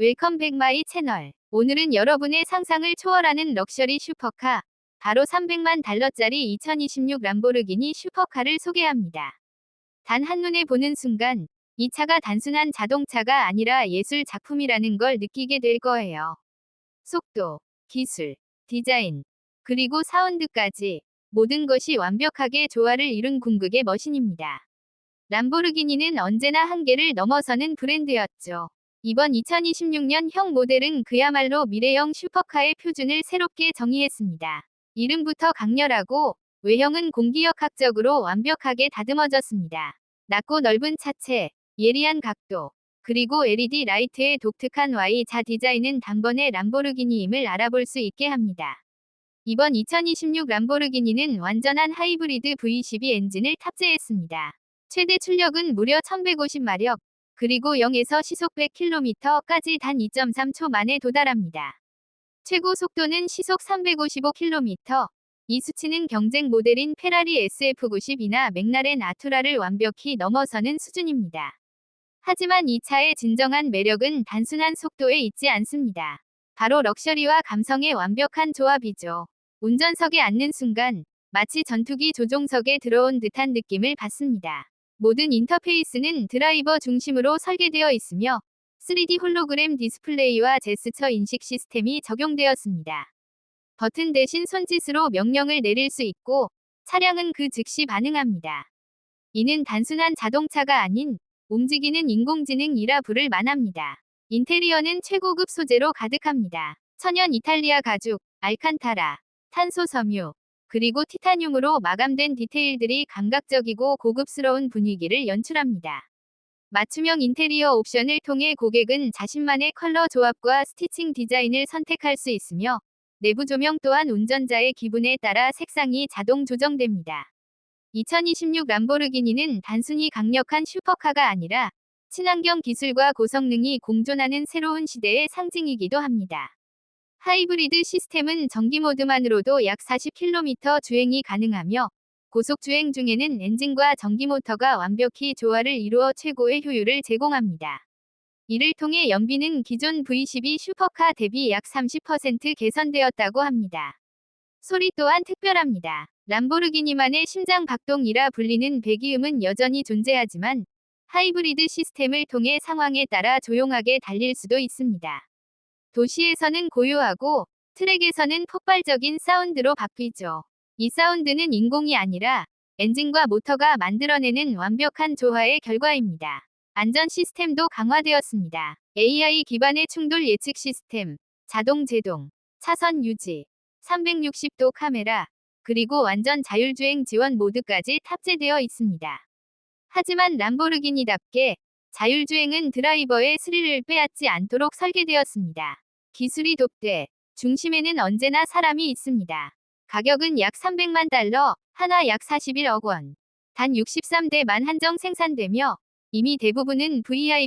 웰컴 백 마이 채널. 오늘은 여러분의 상상을 초월하는 럭셔리 슈퍼카, 바로 300만 달러짜리 2026 람보르기니 슈퍼카를 소개합니다. 단 한눈에 보는 순간, 이 차가 단순한 자동차가 아니라 예술 작품이라는 걸 느끼게 될 거예요. 속도, 기술, 디자인, 그리고 사운드까지 모든 것이 완벽하게 조화를 이룬 궁극의 머신입니다. 람보르기니는 언제나 한계를 넘어서는 브랜드였죠. 이번 2026년 형 모델은 그야말로 미래형 슈퍼카의 표준을 새롭게 정의했습니다. 이름부터 강렬하고 외형은 공기역학적으로 완벽하게 다듬어졌습니다. 낮고 넓은 차체, 예리한 각도, 그리고 LED 라이트의 독특한 Y자 디자인은 단번에 람보르기니임을 알아볼 수 있게 합니다. 이번 2026 람보르기니는 완전한 하이브리드 V12 엔진을 탑재했습니다. 최대 출력은 무려 1150마력, 그리고 0에서 시속 100km까지 단 2.3초 만에 도달합니다. 최고 속도는 시속 355km. 이 수치는 경쟁 모델인 페라리 SF90이나 맥라렌 아투라를 완벽히 넘어서는 수준입니다. 하지만 이 차의 진정한 매력은 단순한 속도에 있지 않습니다. 바로 럭셔리와 감성의 완벽한 조합이죠. 운전석에 앉는 순간 마치 전투기 조종석에 들어온 듯한 느낌을 받습니다. 모든 인터페이스는 드라이버 중심으로 설계되어 있으며 3D 홀로그램 디스플레이와 제스처 인식 시스템이 적용되었습니다. 버튼 대신 손짓으로 명령을 내릴 수 있고 차량은 그 즉시 반응합니다. 이는 단순한 자동차가 아닌 움직이는 인공지능이라 부를 만합니다. 인테리어는 최고급 소재로 가득합니다. 천연 이탈리아 가죽, 알칸타라, 탄소 섬유, 그리고 티타늄으로 마감된 디테일들이 감각적이고 고급스러운 분위기를 연출합니다. 맞춤형 인테리어 옵션을 통해 고객은 자신만의 컬러 조합과 스티칭 디자인을 선택할 수 있으며 내부 조명 또한 운전자의 기분에 따라 색상이 자동 조정됩니다. 2026 람보르기니는 단순히 강력한 슈퍼카가 아니라 친환경 기술과 고성능이 공존하는 새로운 시대의 상징이기도 합니다. 하이브리드 시스템은 전기 모드만으로도 약 40km 주행이 가능하며 고속 주행 중에는 엔진과 전기 모터가 완벽히 조화를 이루어 최고의 효율을 제공합니다. 이를 통해 연비는 기존 V12 슈퍼카 대비 약 30% 개선되었다고 합니다. 소리 또한 특별합니다. 람보르기니만의 심장 박동이라 불리는 배기음은 여전히 존재하지만 하이브리드 시스템을 통해 상황에 따라 조용하게 달릴 수도 있습니다. 도시에서는 고요하고 트랙에서는 폭발적인 사운드로 바뀌죠. 이 사운드는 인공이 아니라 엔진과 모터가 만들어내는 완벽한 조화의 결과입니다. 안전 시스템도 강화되었습니다. AI 기반의 충돌 예측 시스템, 자동 제동, 차선 유지, 360도 카메라, 그리고 완전 자율주행 지원 모드까지 탑재되어 있습니다. 하지만 람보르기니답게 자율주행은 드라이버의 스릴을 빼앗지 않도록 설계되었습니다. 기술이 돕되 중심에는 언제나 사람이 있습니다. 가격은 약 300만 달러, 하나 약 41억 원. 단 63대만 한정 생산되며 이미 대부분은 VIP